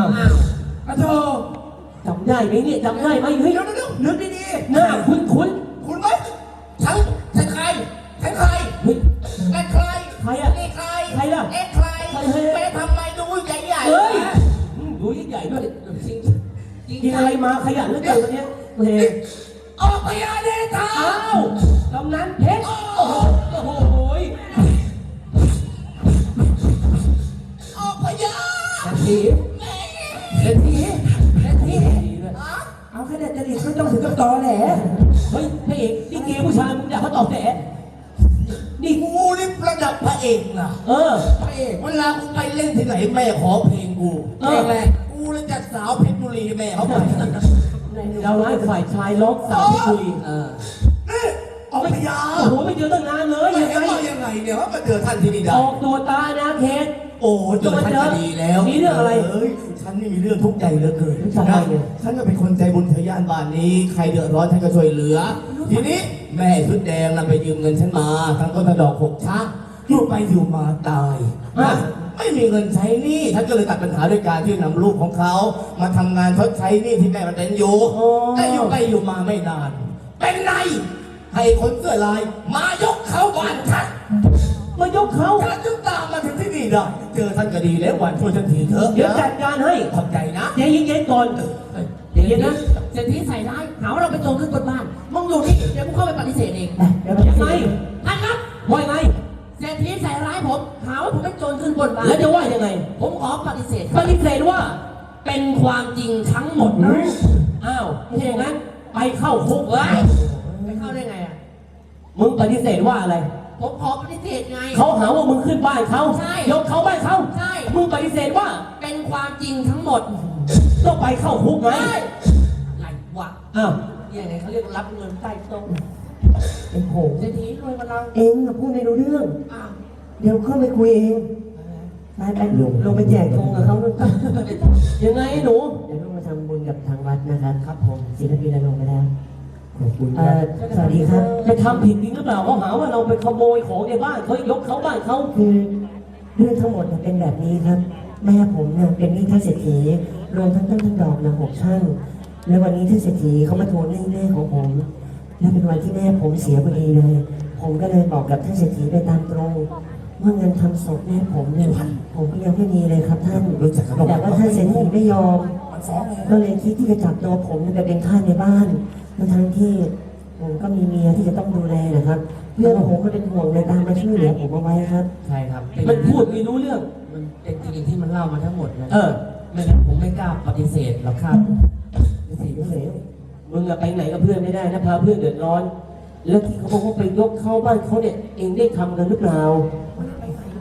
อ้าวอ้าวกระโถจำได้ไหมเนี่ยจำได้ไหมเฮ้ยเดี๋ยวเดี๋ยวเดี๋ยวนึกดีหน้าคุ้นคุ้นๆคุณไหมทั้งทั้งใครทั้งใครๆเฮ้ยและใครใครอะนี่ใครใครล่ะเอ๊ะใครใครใครแม่ทำไมดูใหญ่ใหญ่เฮ้ยอืมดูยิ่งใหญ่ด้วยจริงจริงกินอะไรมาขยันเหลือเกินวันเนี้ยเฮ้ยออกพยาเดชาอ้าวกำนันเพชรโอ้โหโอ้โหออกพยาเด็ดจริตไม่ต้องถึงกับตอแหลเฮ้ยพระเอกนี่เกย์ผู้ชายมึงอยากเขาตอบแหนนี่กูนี่ระดับพระเอกนะเออ พระเอกเวลากูไปเล่นที่ไหนแม่ขอเพลงกูเออเพลงอะไรกูเลยจัดสาวเพชรบุรีให้แม่เขาไปเราให้ฝ่ายชายร้องสาวที่คุยเออนี่ออกพยาโอ้โหไม่เจอตั้งนานเลยไม่ยังเห็นไงว่ายังไงเนี่ยว่ามาเจอท่านที่นี่ได้ออกตัวตานะเพชร โอ้เจอท่านก็ดีแล้วมีเรื่องอะไรเอ้ยฉันนี่มีเรื่องทุกข์ใจเหลือเกินทุกข์ใจอะไรเนี่ยฉันก็เป็นคนใจบุญทะยานบ้านนี้ ใครเดือดร้อนฉันก็ช่วยเหลือ ทีนี้แม่ชุดแดงนำไปยืมเงินฉันมาทั้งต้นทั้งดอกหกชักอยู่ไปอยู่มาตายนะไม่มีเงินใช้หนี้ฉันก็เลยตัดปัญหาด้วยการที่นำลูกของเขามาทำงานชดใช้หนี้ที่แม่มันเป็นอยู่อ๋อ แต่อยู่ไปอยู่มาไม่นาน เป็นไรให้คนเสื้อลายมายกเขาบ้านฉัน มายกเขาฉันจึงตามมาถึงที่นี่ได้เจอท่านก็ดีแล้ววันช่วยฉันทีเถอะเดี๋ยวจัดการให้ขอบใจนะใจเย็นๆก่อนใจเย็นนะเศรษฐีใส่ร้ายหาว่าเราไปโจรขึ้นบนบ้านมึงอยู่นี่เดี๋ยวกูเข้าไปปฏิเสธเองเดี๋ยวยังไงท่านครับว่ายังไงเศรษฐีใส่ร้ายผมหาว่าผมเป็นโจรขึ้นบนบ้านแล้วจะว่ายังไง ผมขอปฏิเสธปฏิเสธว่าเป็นความจริงทั้งหมดอ้าวไม่ใช่อย่างนั้นไปเข้าคุกเลเฮ้ยยไปเข้าได้ไงอะมึงปฏิเสธว่าอะไร ผมขอปฏิเสธไง เขาหาว่ามึงขึ้นบ้านเขาใช่ยกเขาบ้านเขาใช่ มึงปฏิเสธว่าเป็นความจริงทั้งหมดต้องไปเข้าคุกไงเฮ้ยไรวะอ้าวยังไงเขาเรียกรับเงินใต้โต๊ะไอ้โหเศรษฐีรวยกว่าเราเองอะพูดไม่รู้เรื่อง อ้าวเดี๋ยวเข้าไปคุยเองไปไปลงลงไปแจกธงกับเขาด้วยกันยังไงไอ้หนู เดี๋ยวลงมาทำบุญกับทางวัดนะครับ ครับผมศิลปินลงไปแล้ว ขอบคุณเอ่อสวัสดีครับ ไปทำผิดจริงหรือเปล่าเขาหาว่าเราไปขโมยของในบ้านเขายกเขาบ้านเขาคือเรื่องทั้งหมดเนี่ยเป็นแบบนี้ครับ แม่ผมเนี่ยเป็นหนี้ท่านเศรษฐีรวมทั้งต้นทั้งดอกนะหกช่างแล้ววันนี้ท่านเศรษฐีเขามาทวงหนี้แม่ของผมและเป็นวันที่แม่ผมเสียพอดีเลย ผมก็เลยบอกกับท่านเศรษฐีไปตามตรงว่าเงินทำศพแม่ผมเนี่ยผมก็ยังไม่มีเลยครับท่านรู้จักกันหรอ แต่ว่าท่านเศรษฐีไม่ยอม มันฟ้องเลยก็เลยคิดที่จะจับตัวผมไปเป็นข้าในบ้าน ทั้งทั้งๆที่ผมก็มีเมียที่จะต้องดูแลนะครับ เพื่อนผมก็เป็นห่วงเลยตามมาช่วยเหลือผมเอาไว้ครับ ใช่ครับเป็มันพูดไม่รู้เรื่อง มันเป็นจริงๆที่มันเล่ามาทั้งหมดนะเออ ไม่งั้นผมไม่กล้าปฏิเสธหรอกครับสีเหลวมึงอะไปไหนกับเพื่อนไม่ได้นะพาเพื่อนเดือดร้อน แล้วที่เขาบอกว่าไปยกเข้าบ้านเขาเนี่ยเองได้ทำกันหรือเปล่า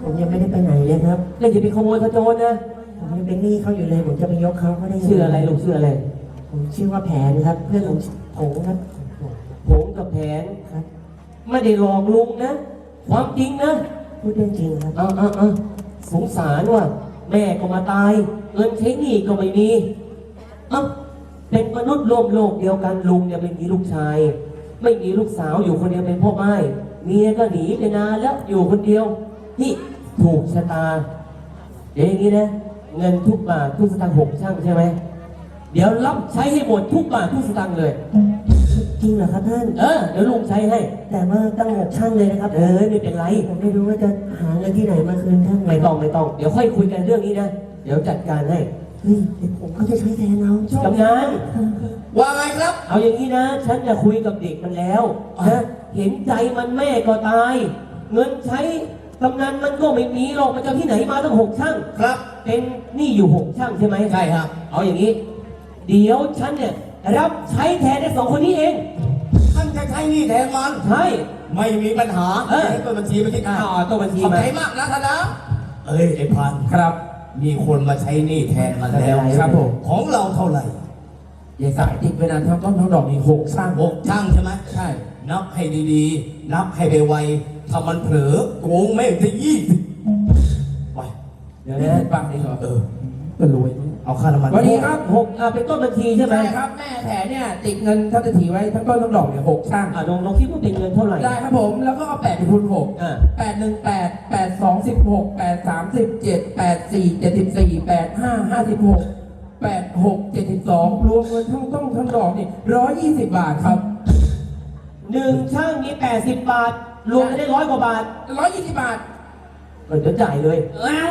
ผมยังไม่ได้ไปไหนเลยครับ แล้วอย่าไปขโมยขโจรนะผมยังเป็นหนี้เขาอยู่เลย ผมจะไปยกเขาเขาได้ยังงชื่ออะไรลูกชื่ออะไร ผมชื่อว่าแผนครับ เพื่อนผม ผงครับผงกับแผนครับ ไม่ได้หลอกลุงนะ ความจริงนะพูดเรื่องจริงครับเอาเอาเอาสงสารว่ะแม่ก็มาตาย เงินใช้หนี้ก็ไม่มีเอ้าเป็นมนุษย์ร่วมโลกเดียวกันลุงเนี่ยไม่มีลูกชาย ไม่มีลูกสาวอยู่คนเดียวเป็นพ่อไม้เมียก็หนีไปนานแล้วอยู่คนเดียวนี่ถูกชะตาเดี๋ยวอย่างนี้นะ เงินทุกบาททุกสตางค์หกช่างใช่ไหม เดี๋ยวรับใช้ให้หมดทุกบาททุกสตางค์เลย จริงเหรอครับท่าน เออเดี๋ยวลุงใช้ให้ แต่ว่าตั้งหกช่างเลยนะครับ เออไม่เป็นไร ผมไม่รู้ว่าจะหาเงินที่ไหนมาคืนท่านไม่ต้องไม่ต้อง เดี๋ยวค่อยคุยกันเรื่องนี้นะ เดี๋ยวจัดการให้เฮ้ยเดี๋ยวผมก็จะใช้แทนเราชอบกำนันว่าไงครับ เอาอย่างนี้นะ ฉันจะคุยกับเด็กมันแล้วนะเห็นใจมันแม่ก็ตาย เงินใช้กำนันมันก็ไม่มีหรอกมันจะเอาที่ไหนมาตั้งหกช่างครับ เป็นหนี้อยู่หกช่างใช่ไหมใช่ครับ เอาอย่างนี้ เดี๋ยวฉันเนี่ยรับใช้แทนไอ้สองคนนี้เอง ท่านจะใช้หนี่แทนมัน ใช่ ไม่มีปัญหาเออ ให้เปิดบัญชีไปที่หน้าอ่าตัวบัญชีขอบมาใจมากนะท่านนะ เอ้ยไอ้พันครับ มีคนมาใช้หนี่แทนมันแล้วครับผม ของเราเท่าไหร่ยายสายติดเวลาทั้งต้นทั้งดอกมีหกสร้างหกช่างใช่ไหมใช่ นับให้ดีๆ นับให้ไปไวถ้ามันเผลอโกงแม่งจะยี่สิบไปเดี๋ยวนี่นะเป็นปังนี่เหรอเออ ก็รวยเอาค่าน้ำมันสวัสดีครับหกอ่าเป็นต้นบัญชีใช่ไหมใช่ครับ แม่แถเนี่ยติดเงินท่านเศรษฐีไว้ทั้งต้นทั้งดอกเนี่ยหกช่างอ่าลองลองคิดว่าเป็นเงินเท่าไหร่ได้ครับผมแล้วก็เอาแปดไปคูณหกอ่าแปดหนึ่งแปดแปดสองสิบหกแปดสามสิบเจ็ดแปดสี่เจ็ดสิบสี่แปดห้าห้าสิบหกแปดหกเจ็ดสิบสองรวมเงินทั้งต้องทั้งดอกนี่ร้อยยี่สิบบาทครับหนึ่งช่างนี้แปดสิบบาท รวมกันได้ร้อยกว่าบาทร้อยยี่สิบบาทเออเดี๋ยวจ่ายเลยเอ้า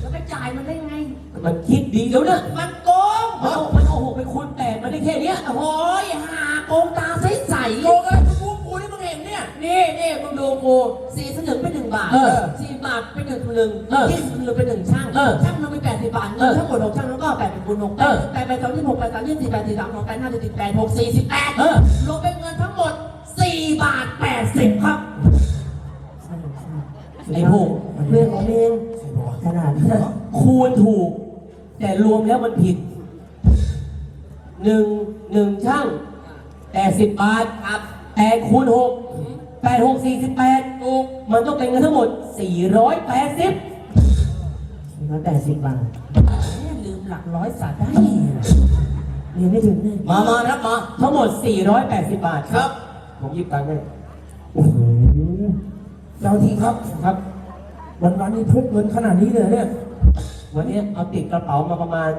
แล้วไปจ่ายมันได้ไง มันคิดดีแล้วนะมันโกงมันเอามันเอาหกไปคูณแปดมาได้แค่เนี้ยโอ้ยหาโกงตาใสใสโกงอะไรกูกูนี่มึงเห็นเนี่ย นี่นี่มึงดูกูสี่สลึงเป็นหนึ่งบาทเออสี่บาทเป็นหนึ่งสลึงเออยี่สิบสลึงเป็นหนึ่งช่างเออช่างนึงเป็นแปดสิบบาทเอเงินอทั้งหมดหกช่างแล้วก็แปดเป็นคูณหกเออแปดแปดสองยี่สิบหกแปดสามยี่สิบแปดสี่สามสองแปดห้าสิบแปดหกสี่สิบแปดเออรวมเป็นเงินทั้งหมดสี่บาทแปดสิบครับไอ้พวกเรื่องของเองขนาดนั้นคูณถูก แต่รวมแล้วมันผิดหนึ่งหนึ่งช่างแปดสิบบาทครับแปดคูณหกแปดหกสี่สิบแปดถูกมันต้องเป็นเงินทั้งหมดสี่ร้อยแปดสิบร้อยแปดสิบบาทแม่ลืมหลักร้อยสัตว์ได้เรียนไม่ถึงเลยมามารับมา ทั้งหมดสี่ร้อยแปดสิบบาทครับ ผมหยิบตังค์ให้โอ้โหเจ้าทีครับครับ วันวันๆนี้พกเงินขนาดนี้เลยเนี่ย วันนี้เอาติดกระเป๋ามาประมาณ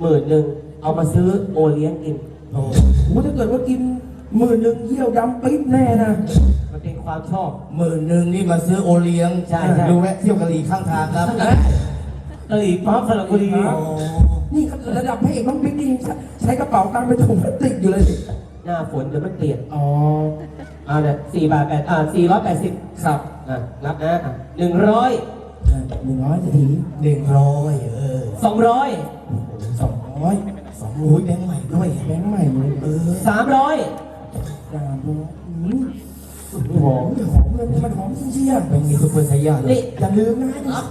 หมื่นหนึ่งเอามาซื้อโอเลี้ยงกิน โอ้โอ้ถ้าเกิดว่ากินหมื่นหนึ่งเยี่ยวดำปิ๊ดแน่นะ มันเป็นความชอบ หมื่นหนึ่งนี่มาซื้อโอเลี้ยงใช่ใช่ ดูแวะเที่ยวกะหรี่ข้างทางครับกะหรี่ปั๊บสระบุรีโอ้นี่ระดับพระเอกน้องปิ๊กนี่ยังใช้ใช้กระเป๋าตังค์เป็นถุงพลาสติกอยู่เลยสิหน้าฝนเดี๋ยวมันเปลี่ยนอ๋อเอาเลยสี่บาทแปดอ่าสี่ร้อยแปดสิบครับอะนับนะหนึ่งร้อย หนึ่งร้อยจะทีหนึ่งร้อยเออสองร้อยสองร้อยสองร้อยแบงค์ใหม่ด้วยแบงค์ใหม่เลยเออสามร้อยจานดูอืมหอมหอมเลยมันหอมจริงๆอะแบงค์มีทุกคนใช้ยาเลยนี่อย่าลืมนะ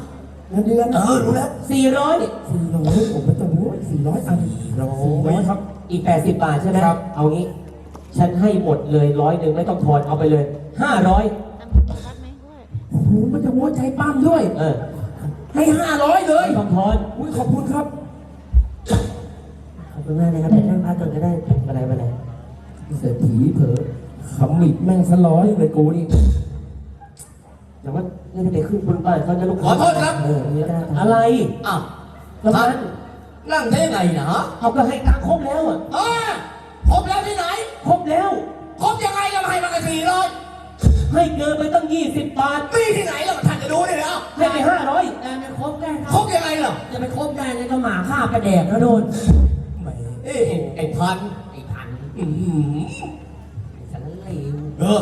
เงินเดือนเออรู้แล้วสี่ร้อยสี่ร้อยผมเป็นตัวสี่ร้อยอันร้อร้อยยครับ อีกแปดสิบบาทใช่ไหมครับ เอางี้ ฉันให้หมดเลยร้อยหนึ่งไม่ต้องทอนเอาไปเลยห้าร้อย โอ้โหมันจะหัวใจปั้มด้วย เออให้ห้าร้อยเลยไม่ต้องทอนอุ้ยขอบคุณครับ ขอบคุณมากเลยครับไปนั่งพักก่อนก็ได้อะไรมาไหนเศรษฐีเผลอขมิดแม่งสร้อยเลยกูนี่ แต่ว่าไม่ได้ไปขึ้นบนบ้านเขาจะลูกขอโทษครับ เอออะไรอ้าวแล้วมันนั่งได้ไงนะเอาก็ให้ตังค์ครบแล้วอะเออครบแล้วที่ไหนครบแล้ว ครบยังไงก็ให้มากันสี่ร้อย ให้เกินไปตั้งยี่สิบบาทมีที่ไหนเราท่านจะดูดิแล้วให้ไปห้าร้อยแต่ไม่ครบได้คครรับบยังไงเหรอจะไปครบได้ในก็หมาฆ่าไปแดกแล้วโดนแหมเอ้ยไอ้พันไอ้พันอื้อหือสารเลวเออ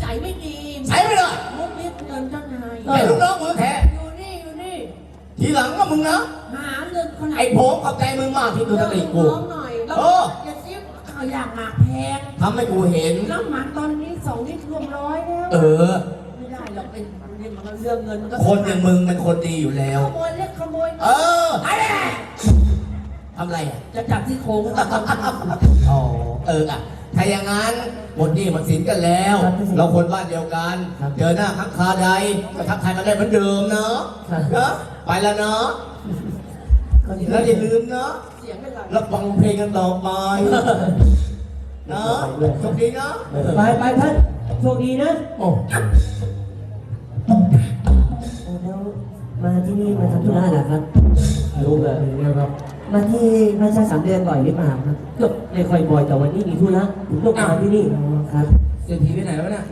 ใจไม่ดีใช้ไปเลยมุกนิดเงินเจ้านายไอ้ลูกน้องมือแท้อยู่นี่อยู่นี่ทีหลังก็มึงนะหาเงินคนไหนไอ้ผมขอบใจมึงมากที่ดูสติกู น้องหน่อยแล้วเออ อย่า ซิบข้าวอยากหมากแพงทำให้กูเห็นน้ำมันตอนนี้สองลิตรรวมร้อยแล้ว เออ ไม่ได้หรอกเป็นนี่มันก็เรื่องเงินมันก็คนอย่างมึงเป็นคนดีอยู่แล้ว ขโมยเล็กขโมยเอน้อยอไอ้แหละทำไรอะ จะจับที่โค้งตัดอ๋อ เอออะ ถ้าอย่างนั้นหมดหนี่หมดสินกันแล้วเราคนบ้านเดียวกันเจอหน้าทักคาใดก็ทักทายกันได้เหมือนเดิมเนาะเนาะไปแล้วเนาะ แล้วอย่าลืมเนาะเสียงไม่ไหลรับฟังเพลงกันต่อไปเนาะโชคดีเนาะไปไปท่านโชคดีนะโอ้แล้วมาที่นี่มาทำธุระเหรอครับ รู้เลยเนี่ยครับ มาที่พระชาสามเดือนบ่อยหรือเปล่าครับก็ไม่ค่อยบ่อยแต่วันนี้มีธุระผมต้องมาที่นี่อ๋อครับเศรษฐีไปไหนวะเนี่ย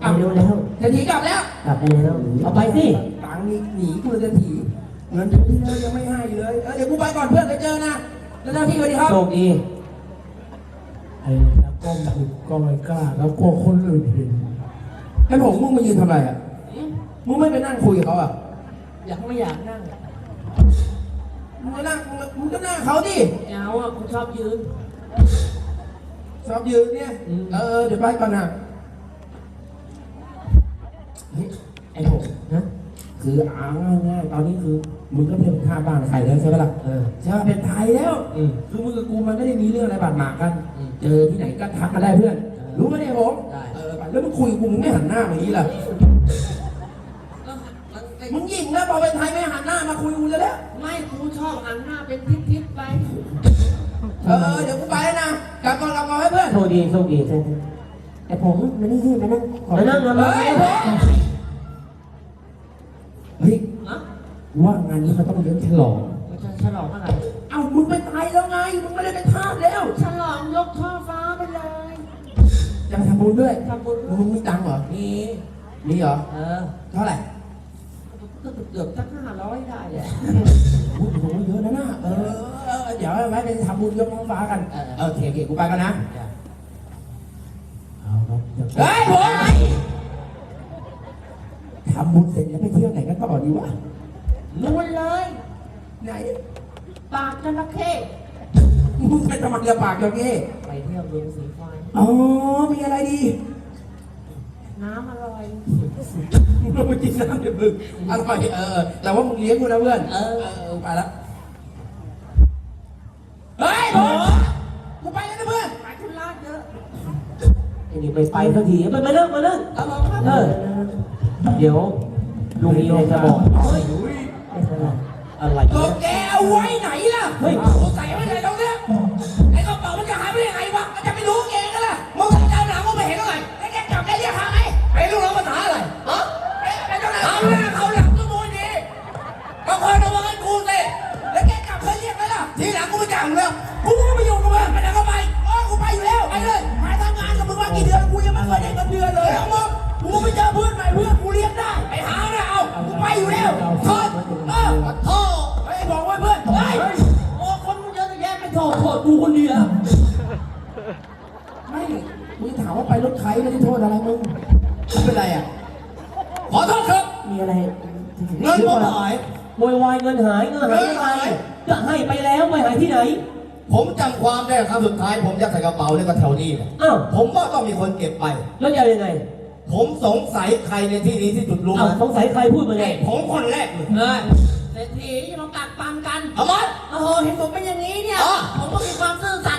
ไปดูแล้วเศรษฐีกลับแล้ว กลับไปแล้ว เอาไปสิตังค์นี่หนีกูเลยเศรษฐี เงินเดือนที่แล้วยังไม่ให้เลยเออเดี๋ยวกูไปก่อนเพื่อนไปเจอนะ แล้วเจ้าที่สวัสดีครับ โชคดี ไอ้นักก้มผิดก็ไม่กล้า แล้วกลัวคนอื่นเห็นไอ้ผมมึงมายืนทำไรอะ มึงไม่ไปนั่งคุยกับเขาอะ อยากไม่อยากนั่งมึงก็นั่งมึงก็นั่งเขาดิ เอาอะกูชอบยืน ชอบยืนเนี่ย เออเออเดี๋ยวไปก่อนนะเฮ้ยไอ้ผมนะ คือเอาง่ายๆตอนนี้คือมึงก็เป็นข้าบ้านใครแล้วใช่ไหมล่ะเออใช่ไหมเป็นไทยแล้ว อืม คือมึงกับกูมันไม่ได้มีเรื่องอะไรบาดหมางกัน อืม เจอที่ไหนก็ทักมาได้เพื่อน รู้ไหมเนี่ยผมได้เออแล้วมึงคุยกับกูมึงไม่หันหน้ามาอย่างนี้ล่ะมึงยิงแล้วพอเป็นไทยไม่หันหน้ามาคุยกับกูจะแล้ว ไม่กูชอบหันหน้าเป็นทิศๆไป เออเออเดี๋ยวกูไปแล้วนะกลับก่อนกลับก่อนให้เพื่อน โชคดีโชคดีใช่ไอ้ผมมานี่ที่มานั่งขอมานั่งมาเฮ้ยผม ว่างานนี้มันต้องเลี้ยงฉลองมันจะฉลองอะไรเอาเอามึงไปตายแล้วไง มึงไม่ได้เป็นทาสแล้ว ฉลองยกท่อฟ้าไปเลยจะไปทำบุญด้วยทำบุญมึงมีตังค์เหรอนี่มีเหรอ เออ เท่าไหร่ ก็เกือบสักห้าร้อยได้เลยโอ้โหเยอะนะน่ะเออเออ เดี๋ยวไว้ไปทำบุญยกท้องฟ้ากัน เออโอเคโอเคกูไปกันนะ เอาครับเฮ้ยผมทำบุญเสร็จแล้วไปเที่ยวไหนกันต่อดีวะ นู่นเลย ไหน ปากจระเข้มึงไปทำไมกระปากจระเข้ไปเที่ยวบึงสีไฟอ๋อ มีอะไรดี น้ำอร่อยมึงลงไปกินน้ำเดี๋ยวมึงอร่อยเออ แต่ว่ามึงเลี้ยงกูนะเพื่อน เออเออไปละเฮ้ยผมกูไปแล้วนะเพื่อนไปทุลาเยอะไอ้นี่ไม่ไปสักทีไปมาเลิกมาเลิกเอาบอกครับเออเดี๋ยวลุงมีอะไรจะบอก เฮ้ยไม่เป็นไร อะไรก็เนี่ยแกเอาไว้ไหนล่ะเฮ้ยกูใส่ไว้ไหนตรงเนี้ยไอ้กระเป๋ามันจะหายไปได้ยังไงวะมันจะไม่รู้แกกันล่ะมึงเจ้าหนังมึงไม่เห็นอะไรไอ้แกจับได้เรียกหาไงไอ้ลูกน้องภาษาอะไรฮะไอ้ไอ้เจ้าหนังเขาหน้าเขาหลังก็มวยดีมาคอยระวังให้กูสิแล้วแกจับเคยเรียกไหมล่ะทีหลังกูไม่จับมึงแล้วกูก็ไม่ยุ่งกับมึงไปไหนก็ไปอ๋อกูไปอยู่แล้วไปเลยไปทำงานกับมึงมากี่เดือนกูยังไม่เคยได้เงินเดือนเลยเอามึงกูไปเจอเพื่อนใหม่เพื่อนกูเลี้ยงได้ไปหาเนี่ยเอากูไปอยู่แล้วทอดเออ กูคนเดียวไม่มึงถามว่าไปรถใครไม่ได้โทษอะไรมึงไม่เป็นไรอะ ขอโทษครับ มีอะไรเงินผมหายโวยวายเงินหายเงินหายยังไงจะให้ไปแล้วไปหายที่ไหน ผมจำความได้ครั้งสุดท้าย ผมยัดใส่กระเป๋าแล้วก็แถวนี้แหละอ้าว ผมว่าต้องมีคนเก็บไป แล้วจะยังไงผมสงสัยใครในที่นี้ที่สุดรู้ไหมอ้าวสงสัยใครพูดมาไง ผมคนแรกเลยเฮ้ยเศรษฐีอย่ามากักปันกัน เอามา โอ้โหเห็นผมเป็นอย่างนี้เนี่ยอ๋อผมก็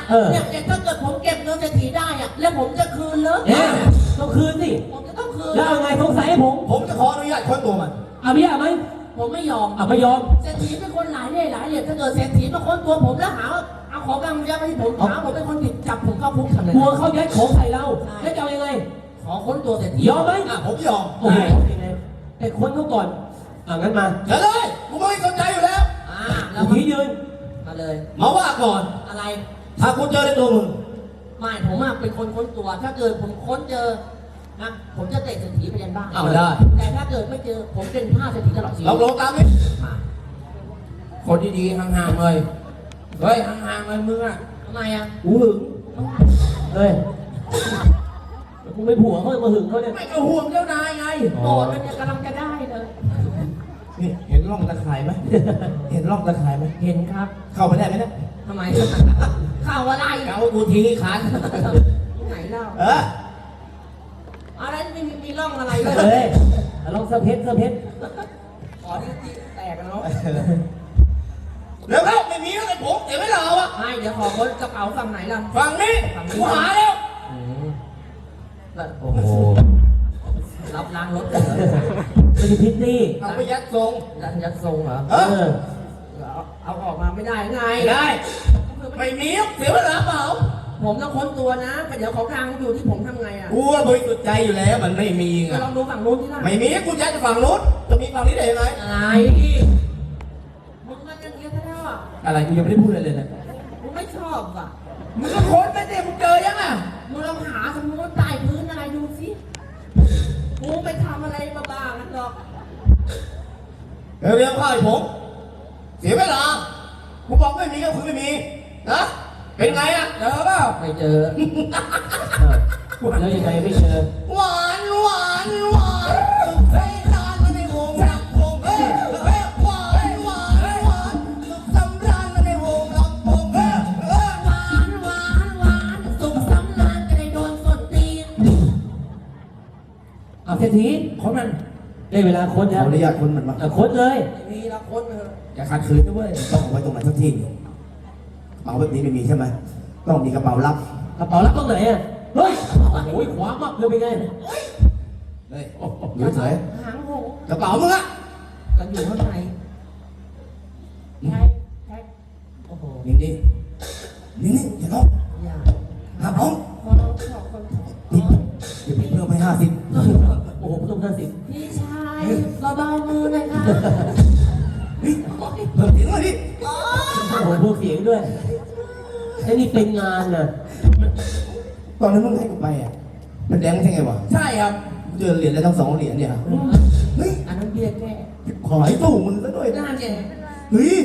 เออ เนี่ยเนี่ยถ้าเกิดผมเก็บเงินเศรษฐีได้อะแล้วผมจะคืนเลยเอ๊ะต้องคืนสิ ผมจะต้องคืน แล้วเอาไงสงสัยให้ผมผมจะขออนุญาตค้นตัวมัน เอาพี่อะไหมผมไม่ยอมอะไม่ยอม เศรษฐีเป็นคนหลายเล่ห์หลายเหลี่ยมถ้าเกิดเศรษฐีมาค้นตัวผมแล้วหาว่าเอาของกลางยัดมาที่ผมหาผมเป็นคนผิดจับผมเข้าคุกทำไงกลัวเขายัดของใส่เรา แล้วจะเอายังไง ขอค้นตัวเศรษฐียอมไหม อะผมยอมโอ้โหแต่คนเขาก่อนอะงั้นมาเดี๋ยวเลยกูไม่สนใจอยู่แล้วอ่าแล้วผียืนมาเลย มาว่าก่อนอะไร ถ้ากูเจอในตัวมึงไม่ผมอะเป็นคนค้นตัว ถ้าเกิดผมค้นเจอนะผมจะเตะเศรษฐีไปยันบ้านเอาได้ แต่ถ้าเกิดไม่เจอผมเป็นผ้าเศรษฐีตลอดชีวิตเราลงตามนี้มาคนดีๆห่างๆเลยเฮ้ยห่างๆเลยมึงอะทำไมอะกูหึงเฮ้ยกูไม่ผัวเขามาหึงเขาเนี่ยไม่ก็ห่วงเจ้านายไงโกรธมันจะกำลังจะได้เลยนี่เห็นร่องตะข่ายไหมเห็นร่องตะข่ายไหมเห็นครับ เข้าไปได้ไหมเนี่ย ทำไมข่าวอะไรเกากูทีขาดไหนเล่าเอออะไรมีมีมีร่องอะไรเลยเฮ้ยเอาลองเสะเพชรเสะเพชรขอที่ที่แตกกันเนาะแล้วแล้วไม่มีอะไรผมเดี๋ยวไม่รอวะไม่เดี๋ยวขอค้นกระเป๋าฝั่งไหนล่ะฝั่งนี้กูหาแล้วโอ้โหรับล้างรถกันเหรอไม่ใช่พิตตี้เอาไปยัดทรงยัดยัดทรงเหรอเอเอออ เอาเอาออกมาไม่ได้ไงไม่ได้ ไม่มีเสียเวลาเปล่าผมต้องค้นตัวนะแต่เดี๋ยวของกลางอยู่ที่ผมทำไงอะกูว่าบริสุทธิ์ใจอยู่แล้วมันไม่มีไงก็ลองดูฝั่งนู้นที่นั่นไม่มีกูยัดฝั่งนู้นจะมีฝั่งนี้ได้ยังไงอะไรมึงมันยังเงี้ยซะแล้วอะอะไรกูยังไม่ได้พูดอะไรเลยนะมึงไม่ชอบอะมึงก็ค้นไปเด็มึงเจอยังอะมึงลองหาสมมติใต้พื้นอะไรดูสิกูไปทำอะไรมาบ้างกันหรอกเดี๋ยวเรียกข้าให้ผม เสียเวลากูบอกไม่มีก็คือไม่มีนะเป็นไงอะเจอเปล่าไม่เจอแล้วยังไงไม่เจอหวานหวานหวานเฮ้ยนานมาในวงรักวงเฮ้ยเฮ้ยหวานหวานหวานสำราญมาในวงรักวงเฮ้ยเฮ้ยหวานหวานหวานสุขสำราญจะได้โดนส้นตีนเอาเศรษฐีคนมัน ได้เวลาค้นขแล้อวอนุญาตคนมันมาอะค้นเลย มีละคนเถอะอย่าขัดขืนนะเว้ยต้องเอาไว้ตรงไหนสักที่กระเป๋าแบบนี้ไม่มีใช่ไหมต้องมีกระเป๋าลับกระเป๋ารับตรงไหนอะ เฮ้ย โอ้ยขวามักเลยเป็นไงเฮ้ยอยู่เฉยหางหงกระเป๋ามึงอะกันอยู่ข้างในใช่ใช่โอ้โหนี่นี่นี่นี่อย่าร้องอย่าห้ามร้องขอร้องขอคนนี่เดี๋ยวพี่เพิ่มไปห้าสิบโอ้โหผู้ต้องห้าสิบพี่ชาย เบาๆมือหน่อยค่ะเฮ้ยเพิ่มเสียงหน่อยดิโอ้เโอ้โหพวกเสียงด้วยไอ้นี่เป็นงานน่ะตอนนั้นมึงให้กูไปอะ มันแดงไม่ใช่ไงวะใช่ครับเจอเหรียญแล้วทั้งสองเหรียญเนี่ยเฮ้ยอันนั้นเบี้ยแก้ขอให้ตู้มึงซะด้วยหน้าเนี่ยเฮ้ย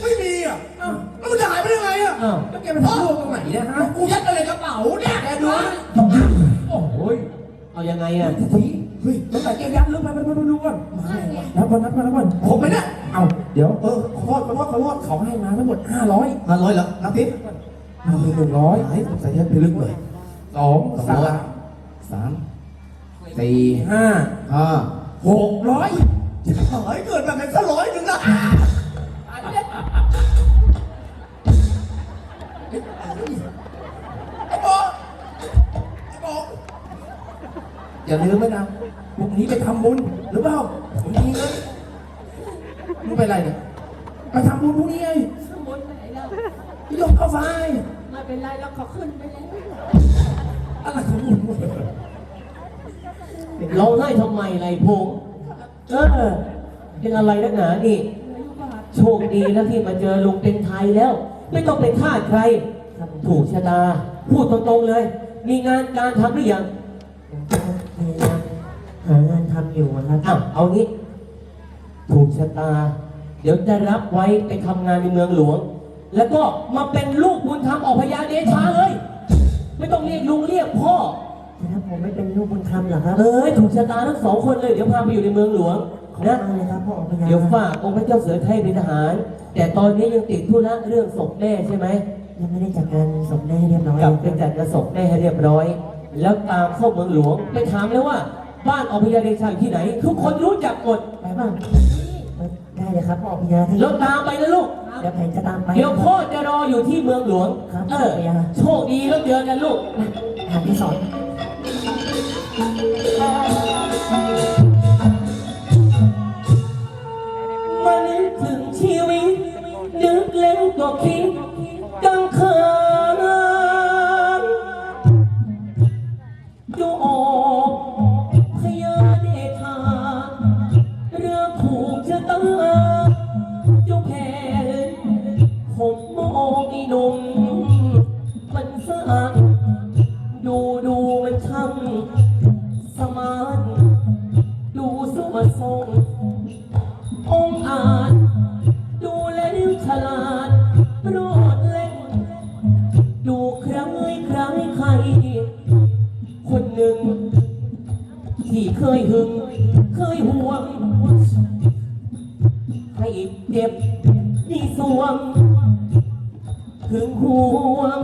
ไม่มีอะเอ้าแล้วมันจะหายไปได้ไงอะอ้าวแล้วแกไปทำลูกตรงไหนเนะฮะกูยัดอะไรกระเป๋าเนี่ยแกดูนะโอ้โหเอายังไงอะ เฮ้ยตั้งแต่แกยัดลึกไปไปไปไปดูก่อนนับก่อนนับก่อนนับก่อนผมไปเนี่ยเอาเดี๋ยวเออขอโทษขอโทษขอโทษเขาให้มาทั้งหมด500ห้าร้อยเหรอนับดิมีหนึ่งร้อยหายใส่ยัดไปลึกเลยสองสองสาร้อยมสามสี่ห้าห้าหกร้อยจิบหายเกิดแบบไหนสักร้อยหนึ่งนะไอ้บอกไอ้บอกอย่าลืมไว้นะพรุ่ง นี้ไปทำบุญหรือเปล่าผมมีเงินมึงไปอะไรเนี่ยไปทำบุญพรุ่งนี้ไงข้างบนไหนแล้วพี่ยกเข้าไฟไม่เป็นไรแล้วเขาขึ้นไปแล้วอะไรของมึงเราให้ทำไมไรพงษ์เออเป็นอะไรนักหนานี่ โชคดีแล้วที่มาเจอลุงเป็นไทยแล้ว ไม่ต้องเป็นทาสใครครับผมถูกชะตา พูดตรงๆเลย มีงานการทำหรือยังผมก็พยายาม หางานทำอยู่อะครับอ้าวเอางี้ ถูกชะตา เดี๋ยวจะรับไว้ไปทำงานในเมืองหลวง แล้วก็มาเป็นลูกบุญธรรมออกพญาเดชาเลย ไม่ต้องเรียกลุงเรียกพ่อแต่ถ้าผมไม่เป็นลูกบุญธรรมเหรอครับเอ้ยถูกชะตาทั้งสองคนเลย เดี๋ยวพาไปอยู่ในเมืองหลวงขอบนะคุณเลยครับพ่อออกพยาเดี๋ยวฝากองค์พระเจ้าเสือไทยเป็นทหาร แต่ตอนนี้ยังติดธุระเรื่องศพแม่ใช่ไหมยังไม่ได้จัดการศพแม่เรียบร้อยกลับไปจัดกระศพแม่ให้เรียบร้อย แล้วตามเข้าเมืองหลวงไปถามเลยว่า บ้านอภิยาเดชาอยู่ที่ไหน ทุกคนรู้จักหมดไปบ้างได้เลยครับพ่อออกพยาที่แล้วตามไปนะลูก เดี๋ยวแผนจะตามไปเดี๋ยวพ่อจะรออยู่ที่เมืองหลวง ครับเออพยาโชคดีแล้วเจอกันลูกหาที่สอนมานึกถึงชีวิต นึกแล้วก็คิด คนหนึ่ง ที่เคยหึง เคยห่วง ให้เจ็บนี่สวงหึงห่วง